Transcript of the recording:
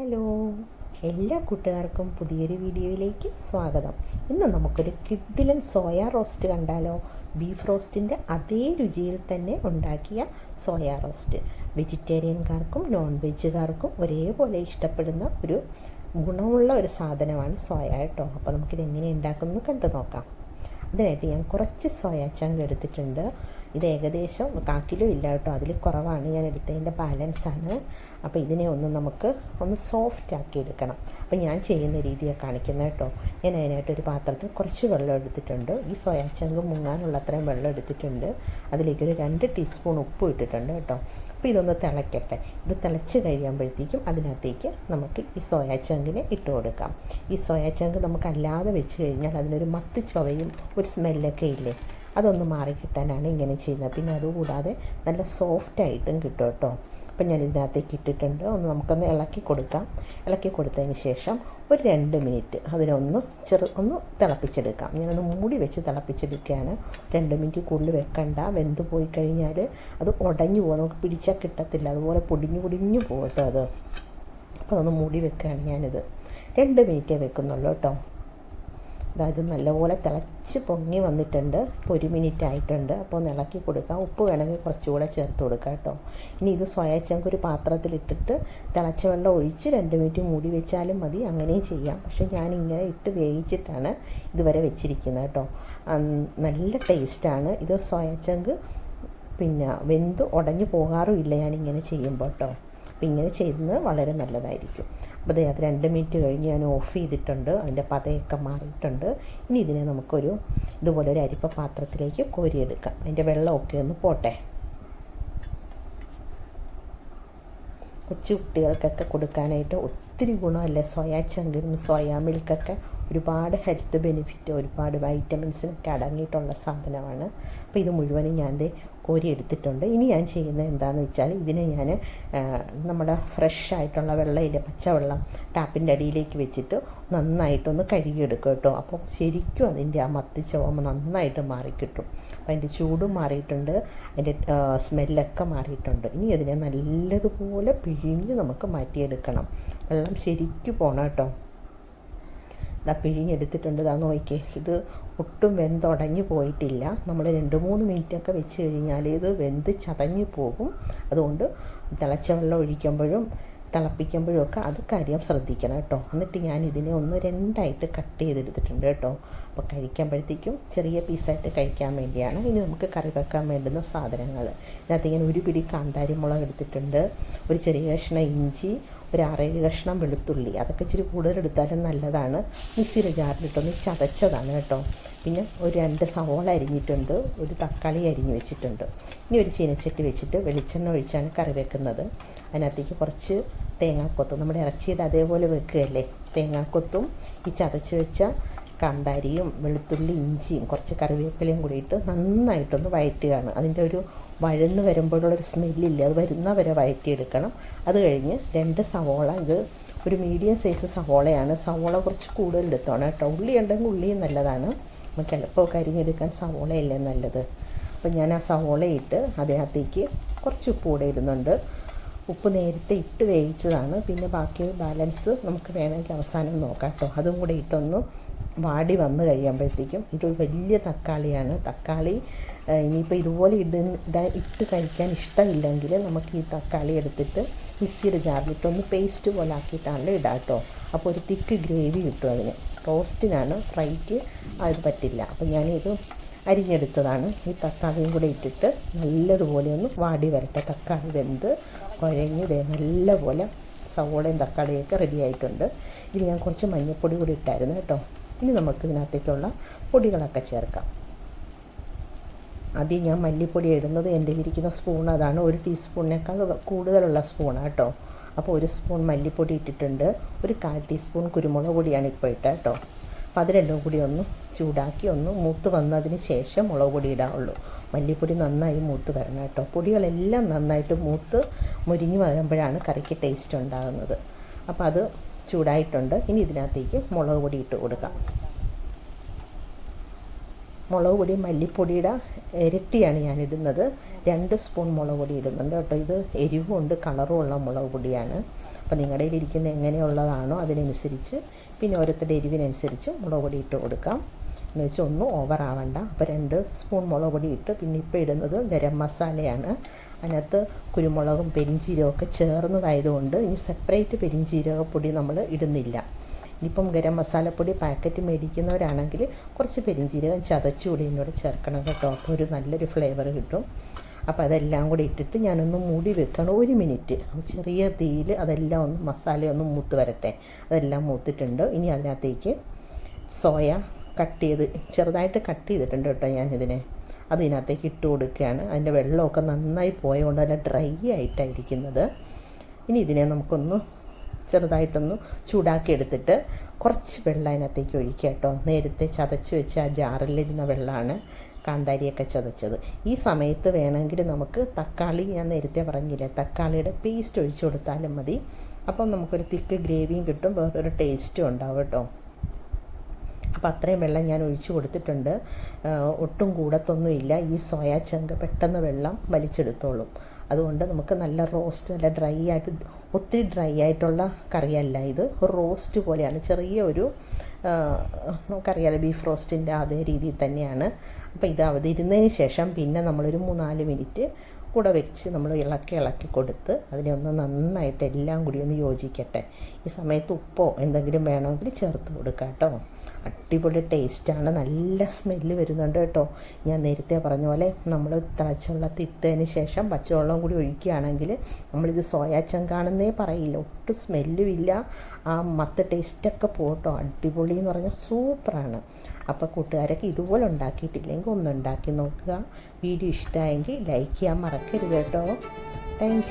Hello. എല്ലാ കൂട്ടുകാർക്കും പുതിയൊരു വീഡിയോയിലേക്ക് സ്വാഗതം. ഇന്ന് നമുക്കൊരു കിഡിലൻ സോയ റോസ്റ്റ് കണ്ടാലോ? ബീഫ് റോസ്റ്റിന്റെ അതേ രുചിയിൽ തന്നെ ഉണ്ടാക്കിയ സോയ റോസ്റ്റ്. വെജിറ്റേറിയൻകാർക്കും നോൺ വെജുകാർക്കും ഒരേപോലെ ഇഷ്ടപ്പെടുന്ന ഒരു ഗുണമുള്ള ഒരു സാധനമാണ് സോയ കേട്ടോ. അപ്പോൾ നമുക്കിത് എങ്ങനെ ഉണ്ടാക്കുന്നു കണ്ടു നോക്കാം. അതിനായിട്ട് ഞാൻ കുറച്ച് സോയാ ചങ്ക് എടുത്തിട്ടുണ്ട്. ഇത് ഏകദേശം കാക്കിലോ ഇല്ല കേട്ടോ. അതിൽ കുറവാണ്. ഞാൻ എടുത്തതിന്റെ ബാലൻസാണ് അപ്പോൾ ഇതിനെ ഒന്ന് നമുക്ക് ഒന്ന് സോഫ്റ്റ് ആക്കി എടുക്കണം. അപ്പോൾ ഞാൻ ചെയ്യുന്ന രീതിയാണ് കാണിക്കുന്നത് കേട്ടോ. ഞാൻ അതിനായിട്ട് ഒരു പാത്രത്തിൽ കുറച്ച് വെള്ളം എടുത്തിട്ടുണ്ട്. ഈ സോയാച്ചങ്ക് ചങ്ക് മുങ്ങാനുള്ള അത്രയും വെള്ളം എടുത്തിട്ടുണ്ട്. അതിലേക്ക് ഒരു രണ്ട് ടീസ്പൂൺ ഉപ്പ് ഇട്ടിട്ടുണ്ട് കേട്ടോ. അപ്പോൾ ഇതൊന്ന് തിളയ്ക്കട്ടെ ഇത് തിളച്ച് കഴിയുമ്പോഴത്തേക്കും അതിനകത്തേക്ക് നമുക്ക് ഈ സോയാ ചങ്കിനെ ഇട്ട് കൊടുക്കാം. ഈ സോയാ ചങ്ക് നമുക്ക് അല്ലാതെ വെച്ച് കഴിഞ്ഞാൽ അതിനൊരു മത്ത് ചൊവയും ഒരു സ്മെല്ലൊക്കെ ഇല്ലേ? അതൊന്ന് മാറിക്കിട്ടാനാണ് ഇങ്ങനെ ചെയ്യുന്നത്. പിന്നെ അതുകൂടാതെ നല്ല സോഫ്റ്റ് ആയിട്ടും കിട്ടും കേട്ടോ. അപ്പം ഞാൻ ഇതിനകത്തേക്ക് ഇട്ടിട്ടുണ്ട്. ഒന്ന് നമുക്കൊന്ന് ഇളക്കി കൊടുക്കാം. ഇളക്കി കൊടുത്തതിന് ശേഷം ഒരു രണ്ട് മിനിറ്റ് അതിനൊന്ന് ചെറു ഒന്ന് തിളപ്പിച്ചെടുക്കാം. ഞാനൊന്ന് മൂടി വെച്ച് തിളപ്പിച്ചെടുക്കുകയാണ്. രണ്ട് മിനിറ്റ് കൂടുതൽ വെക്കണ്ട. വെന്ത് പോയി കഴിഞ്ഞാൽ അത് ഉടഞ്ഞു പോകും. നമുക്ക് പിടിച്ചാൽ കിട്ടത്തില്ല. അതുപോലെ പൊടിഞ്ഞു പൊടിഞ്ഞു പോകും കേട്ടോ അത്. അപ്പോൾ അതൊന്ന് മൂടി വെക്കുകയാണ് ഞാനിത്. രണ്ട് മിനിറ്റേ വെക്കുന്നുള്ളൂ കേട്ടോ. അതായത് നല്ലപോലെ തിളച്ച് പൊങ്ങി വന്നിട്ടുണ്ട്. ഇപ്പോൾ ഒരു മിനിറ്റ് ആയിട്ടുണ്ട്. അപ്പോൾ ഒന്ന് ഇളക്കി കൊടുക്കാം. ഉപ്പ് വേണമെങ്കിൽ കുറച്ചുകൂടെ ചേർത്ത് കൊടുക്കാം കേട്ടോ. ഇനി ഇത് സോയാച്ചങ്ക് ഒരു പാത്രത്തിലിട്ടിട്ട് തിളച്ച വെള്ളം ഒഴിച്ച് രണ്ട് മിനിറ്റ് മൂടി വെച്ചാലും മതി. അങ്ങനെയും ചെയ്യാം. പക്ഷേ ഞാൻ ഇങ്ങനെ ഇട്ട് വേവിച്ചിട്ടാണ് ഇതുവരെ വെച്ചിരിക്കുന്നത് കേട്ടോ. നല്ല ടേസ്റ്റാണ് ഇത് സ്വയച്ചങ്ക് പിന്നെ വെന്ത് ഉടഞ്ഞു പോകാറുമില്ല ഞാനിങ്ങനെ ചെയ്യുമ്പോൾ കേട്ടോ. അപ്പം ഇങ്ങനെ ചെയ്യുന്നത് വളരെ നല്ലതായിരിക്കും. അപ്പോൾ അത് രണ്ട് മിനിറ്റ് കഴിഞ്ഞ് ഞാൻ ഓഫ് ചെയ്തിട്ടുണ്ട്. അതിന്റെ പതയൊക്കെ മാറിയിട്ടുണ്ട്. ഇനി ഇതിനെ നമുക്കൊരു ഇതുപോലെ ഒരു അരിപ്പ പാത്രത്തിലേക്ക് കോരിയെടുക്കാം. അതിന്റെ വെള്ളമൊക്കെ ഒന്ന് പോട്ടെ. കൊച്ചു കുട്ടികൾക്കൊക്കെ കൊടുക്കാനായിട്ട് ഒത്തിരി ഗുണമല്ലേ? സോയാ ചങ്കിനും സോയാ മിൽക്കൊക്കെ ഒരുപാട് ഹെൽത്ത് ബെനിഫിറ്റ് ഒരുപാട് വൈറ്റമിൻസിനൊക്കെ അടങ്ങിയിട്ടുള്ള സാധനമാണ്. അപ്പോൾ ഇത് മുഴുവനും ഞാൻ ദേ കോരി എടുത്തിട്ടുണ്ട് ഇനി ഞാൻ ചെയ്യുന്നത് എന്താണെന്ന് വെച്ചാൽ ഇതിനെ ഞാൻ നമ്മുടെ ഫ്രഷ് ആയിട്ടുള്ള വെള്ളമില്ല പച്ചവെള്ളം ടാപ്പിന്റെ അടിയിലേക്ക് വെച്ചിട്ട് നന്നായിട്ടൊന്ന് കഴുകിയെടുക്കും കേട്ടോ. അപ്പോൾ ശരിക്കും അതിന്റെ ആ മത്തിച്ചവമ്പ് നന്നായിട്ട് മാറിക്കിട്ടും. അപ്പോൾ അതിന്റെ ചൂടും മാറിയിട്ടുണ്ട്. അതിന്റെ സ്മെല്ലൊക്കെ മാറിയിട്ടുണ്ട്. ഇനി അതിനെ നല്ലതുപോലെ പിഴിഞ്ഞ് നമുക്ക് മാറ്റിയെടുക്കണം. വെള്ളം ശരിക്കും പോകണം കേട്ടോ. ഇതാ പിഴിഞ്ഞെടുത്തിട്ടുണ്ട്. ഇതാ നോക്കിയേ. ഇത് ഒട്ടും വെന്തുടഞ്ഞു പോയിട്ടില്ല. നമ്മൾ രണ്ട് മൂന്ന് മിനിറ്റൊക്കെ വെച്ച് കഴിഞ്ഞാൽ ഇത് വെന്ത് ചതഞ്ഞു പോകും. അതുകൊണ്ട് തിളച്ച വെള്ളം ഒഴിക്കുമ്പോഴും തിളപ്പിക്കുമ്പോഴും ഒക്കെ അത് കാര്യം ശ്രദ്ധിക്കണം കേട്ടോ. എന്നിട്ട് ഞാൻ ഇതിനെ ഒന്ന് രണ്ടായിട്ട് കട്ട് ചെയ്തെടുത്തിട്ടുണ്ട് കേട്ടോ. അപ്പോൾ കഴിക്കുമ്പോഴത്തേക്കും ചെറിയ പീസായിട്ട് കഴിക്കാൻ വേണ്ടിയാണ്. ഇനി നമുക്ക് കറി വെക്കാൻ വേണ്ടുന്ന സാധനങ്ങൾ. ഇതിനകത്ത് ഇങ്ങനെ ഒരു പിടി കാന്താരി മുളക് എടുത്തിട്ടുണ്ട്. ഒരു ചെറിയ കഷ്ണം ഇഞ്ചി ഒരു ആറേഴ് കഷ്ണം വെളുത്തുള്ളി. അതൊക്കെ ഇച്ചിരി കൂടുതൽ എടുത്താലും നല്ലതാണ്. മിക്സിയുടെ ജാറിലിട്ടൊന്ന് ചതച്ചതാണ് കേട്ടോ. പിന്നെ ഒരു രണ്ട് സവോള അരിഞ്ഞിട്ടുണ്ട് ഒരു തക്കാളി അരിഞ്ഞ് വെച്ചിട്ടുണ്ട്. ഇനി ഒരു ചീനച്ചട്ടി വെച്ചിട്ട് വെളിച്ചെണ്ണ ഒഴിച്ചാണ് കറി വെക്കുന്നത്. അതിനകത്തേക്ക് കുറച്ച് തേങ്ങാക്കൊത്തും നമ്മുടെ ഇറച്ചിയത് അതേപോലെ വെക്കുകയല്ലേ? തേങ്ങാക്കൊത്തും ഈ ചതച്ച് വെച്ച കാന്താരിയും വെളുത്തുള്ളി ഇഞ്ചിയും കുറച്ച് കറിവേപ്പിലയും കൂടിയിട്ട് നന്നായിട്ടൊന്ന് വഴറ്റുകയാണ്. അതിന്റെ ഒരു വഴന്ന് വരുമ്പോഴുള്ളൊരു സ്മെല്ലില്ല? അത് വരുന്ന വരെ വഴറ്റിയെടുക്കണം. അത് കഴിഞ്ഞ് രണ്ട് സവോള ഇത് ഒരു മീഡിയം സൈസ് സവോളയാണ്. സവോള കുറച്ച് കൂടുതൽ എടുത്തോണം. കേട്ടോ ഉള്ളി ഉണ്ടെങ്കിൽ ഉള്ളിയും നല്ലതാണ്. നമുക്ക് എളുപ്പമൊക്കെ കരിഞ്ഞെടുക്കാൻ സവോളയല്ലേ നല്ലത്? അപ്പോൾ ഞാൻ ആ സവോള ഇട്ട് അതിനകത്തേക്ക് കുറച്ച് ഉപ്പ് കൂടെ ഇടുന്നുണ്ട്. ഉപ്പ് നേരത്തെ ഇട്ട് വേവിച്ചതാണ്. പിന്നെ ബാക്കി ബാലൻസ് നമുക്ക് വേണമെങ്കിൽ അവസാനം നോക്കാം കേട്ടോ. അതും കൂടെ ഇട്ടൊന്ന് വാടി വന്ന് കഴിയുമ്പോഴത്തേക്കും ഇത് വലിയ തക്കാളിയാണ്. തക്കാളി ഇനിയിപ്പോൾ ഇതുപോലെ ഇട ഇടാൻ ഇട്ട് കഴിക്കാൻ ഇഷ്ടമില്ലെങ്കിൽ നമുക്ക് ഈ തക്കാളി എടുത്തിട്ട് മിക്സിയുടെ ജാറിലിട്ടൊന്ന് പേസ്റ്റ് പോലെ ആക്കിയിട്ടാണല്ലോ ഇടാം കേട്ടോ. അപ്പോൾ ഒരു തിക്ക് ഗ്രേവി കിട്ടും അതിന്. റോസ്റ്റിനാണ് ഫ്രൈക്ക് അത് പറ്റില്ല. അപ്പോൾ ഞാനിത് അരിഞ്ഞെടുത്തതാണ്. ഈ തക്കാളിയും കൂടെ ഇട്ടിട്ട് നല്ലതുപോലെ ഒന്ന് വാടി വരട്ടെ. തക്കാളി വെന്ത് കുഴഞ്ഞ് നല്ലപോലെ സവോളയും തക്കാളിയൊക്കെ റെഡി ആയിട്ടുണ്ട്. ഇനി ഞാൻ കുറച്ച് മഞ്ഞൾപ്പൊടി കൂടി ഇട്ടായിരുന്നു കേട്ടോ. ഇനി നമുക്ക് ഇതിനകത്തേക്കുള്ള പൊടികളൊക്കെ ചേർക്കാം. ആദ്യം ഞാൻ മല്ലിപ്പൊടി ഇടുന്നത് എന്റെ ഇരിക്കുന്ന സ്പൂൺ അതാണ്. ഒരു ടീസ്പൂണിനേക്കാൾ കൂടുതലുള്ള സ്പൂണാണ് കേട്ടോ. അപ്പോൾ ഒരു സ്പൂൺ മല്ലിപ്പൊടി ഇട്ടിട്ടുണ്ട് ഒരു കാൽ ടീസ്പൂൺ കുരുമുളക് പൊടിയാണ് ഇപ്പോൾ ഇട്ടത് കേട്ടോ. അപ്പോൾ അത് രണ്ടും കൂടി ഒന്ന് ചൂടാക്കി ഒന്ന് മൂത്ത് വന്നതിന് ശേഷം മുളക് പൊടി ഇടാവുള്ളൂ. മല്ലിപ്പൊടി നന്നായി മൂത്ത് വരണം കേട്ടോ. പൊടികളെല്ലാം നന്നായിട്ട് മൂത്ത് മുരിഞ്ഞ് വരുമ്പോഴാണ് കറിക്ക് ടേസ്റ്റ് ഉണ്ടാകുന്നത്. അപ്പോൾ അത് ചൂടായിട്ടുണ്ട്. ഇനി ഇതിനകത്തേക്ക് മുളക് പൊടി ഇട്ട് കൊടുക്കാം. മുളക് പൊടി മല്ലിപ്പൊടിയുടെ ഇരട്ടിയാണ് ഞാൻ ഇടുന്നത് രണ്ട് സ്പൂൺ മുളക് പൊടി ഇടുന്നുണ്ട് കേട്ടോ. ഇത് കളറും ഉള്ള മുളക് പൊടിയാണ് അപ്പോൾ നിങ്ങളുടെ ഇരിക്കുന്ന എങ്ങനെയുള്ളതാണോ അതിനനുസരിച്ച് പിന്നെ ഓരോരുത്തരുടെ എരിവിനനുസരിച്ച് മുളക് പൊടി ഇട്ട് കൊടുക്കാം. എന്ന് വെച്ചാൽ ഒന്നും ഓവർ ആവണ്ട. അപ്പോൾ രണ്ട് സ്പൂൺ മുളക് പൊടി ഇട്ട് പിന്നെ ഇപ്പോൾ ഇടുന്നത് ഗരം മസാലയാണ്. അതിനകത്ത് കുരുമുളകും പെരിഞ്ചീരകമൊക്കെ ചേർന്നതായതുകൊണ്ട് ഇനി സെപ്പറേറ്റ് പെരിഞ്ചീരക പൊടി നമ്മൾ ഇടുന്നില്ല. ഇനിയിപ്പം ഗരം മസാലപ്പൊടി പാക്കറ്റ് മേടിക്കുന്നവരാണെങ്കിൽ കുറച്ച് പെരിഞ്ചീരകം ചതച്ചുകൂടി എന്നോട് ചേർക്കണം കേട്ടോ. അപ്പോൾ ഒരു നല്ലൊരു ഫ്ലേവർ കിട്ടും. അപ്പോൾ അതെല്ലാം കൂടി ഇട്ടിട്ട് ഞാനൊന്ന് മൂടി വെക്കണം ഒരു മിനിറ്റ്. ചെറിയ തീയിൽ അതെല്ലാം ഒന്ന് മസാല ഒന്ന് മൂത്ത് വരട്ടെ. അതെല്ലാം മൂത്തിട്ടുണ്ട്. ഇനി അതിനകത്തേക്ക് സോയ കട്ട് ചെയ്ത് ചെറുതായിട്ട് കട്ട് ചെയ്തിട്ടുണ്ട് കേട്ടോ ഞാനിതിനെ. അത് ഇതിനകത്തേക്ക് ഇട്ട് കൊടുക്കുകയാണ്. അതിന്റെ വെള്ളമൊക്കെ നന്നായി പോയതുകൊണ്ട് നല്ല ഡ്രൈ ആയിട്ടായിരിക്കുന്നത് ഇനി ഇതിനെ നമുക്കൊന്ന് ചെറുതായിട്ടൊന്ന് ചൂടാക്കി എടുത്തിട്ട് കുറച്ച് വെള്ളം അതിനകത്തേക്ക് ഒഴിക്കുക കേട്ടോ. നേരത്തെ ചതച്ച് വെച്ച ആ ജാറിലിരുന്ന വെള്ളമാണ് കാന്താരിയൊക്കെ ചതച്ചത്. ഈ സമയത്ത് വേണമെങ്കിൽ നമുക്ക് തക്കാളി ഞാൻ നേരത്തെ പറഞ്ഞില്ലേ തക്കാളിയുടെ പേസ്റ്റ് ഒഴിച്ചു കൊടുത്താലും മതി. അപ്പം നമുക്കൊരു തിക്ക് ഗ്രേവിയും കിട്ടും വേറൊരു ടേസ്റ്റും ഉണ്ടാവും കേട്ടോ. അപ്പോൾ അത്രയും വെള്ളം ഞാൻ ഒഴിച്ചു കൊടുത്തിട്ടുണ്ട്. ഒട്ടും കൂടത്തൊന്നുമില്ല. ഈ സോയാ ചങ്ക് പെട്ടെന്ന് വെള്ളം വലിച്ചെടുത്തോളും. അതുകൊണ്ട് നമുക്ക് നല്ല റോസ്റ്റ് നല്ല ഡ്രൈ ആയിട്ട് ഒത്തിരി ഡ്രൈ ആയിട്ടുള്ള കറിയല്ല ഇത്. റോസ്റ്റ് പോലെയാണ്. ചെറിയ ഒരു നമുക്കറിയാലോ ബീഫ് റോസ്റ്റിന്റെ അതേ രീതിയിൽ തന്നെയാണ്. അപ്പോൾ ഇത് അവതിരുന്നതിന് ശേഷം പിന്നെ നമ്മളൊരു മൂന്നാൽ മിനിറ്റ് കൂടെ വെച്ച് നമ്മൾ ഇളക്കി ഇളക്കി കൊടുത്ത് അതിനെ ഒന്ന് നന്നായിട്ട് എല്ലാം കൂടി ഒന്ന് യോജിക്കട്ടെ. ഈ സമയത്ത് ഉപ്പോ എന്തെങ്കിലും വേണമെങ്കിൽ ചേർത്ത് കൊടുക്കാം കേട്ടോ. അടിപൊളി ടേസ്റ്റാണ്. നല്ല സ്മെല്ല് വരുന്നുണ്ട് കേട്ടോ. ഞാൻ നേരത്തെ പറഞ്ഞ പോലെ നമ്മൾ തിളച്ചുള്ള തിത്തതിന് ശേഷം പച്ചവെള്ളം കൂടി ഒഴിക്കുകയാണെങ്കിൽ നമ്മളിത് സോയാ ചങ്കാണെന്നേ പറയില്ല. ഒട്ടും സ്മെല്ലും ഇല്ല ആ മത്ത ടേസ്റ്റൊക്കെ പോട്ടോ അടിപൊളി എന്ന് പറഞ്ഞാൽ സൂപ്പറാണ്. അപ്പോൾ കൂട്ടുകാരൊക്കെ ഇതുപോലെ ഉണ്ടാക്കിയിട്ടില്ലെങ്കിൽ ഒന്ന് ഉണ്ടാക്കി നോക്കുക. വീഡിയോ ഇഷ്ടമായെങ്കിൽ ലൈക്ക് ചെയ്യാൻ മറക്കരുത് കേട്ടോ. താങ്ക്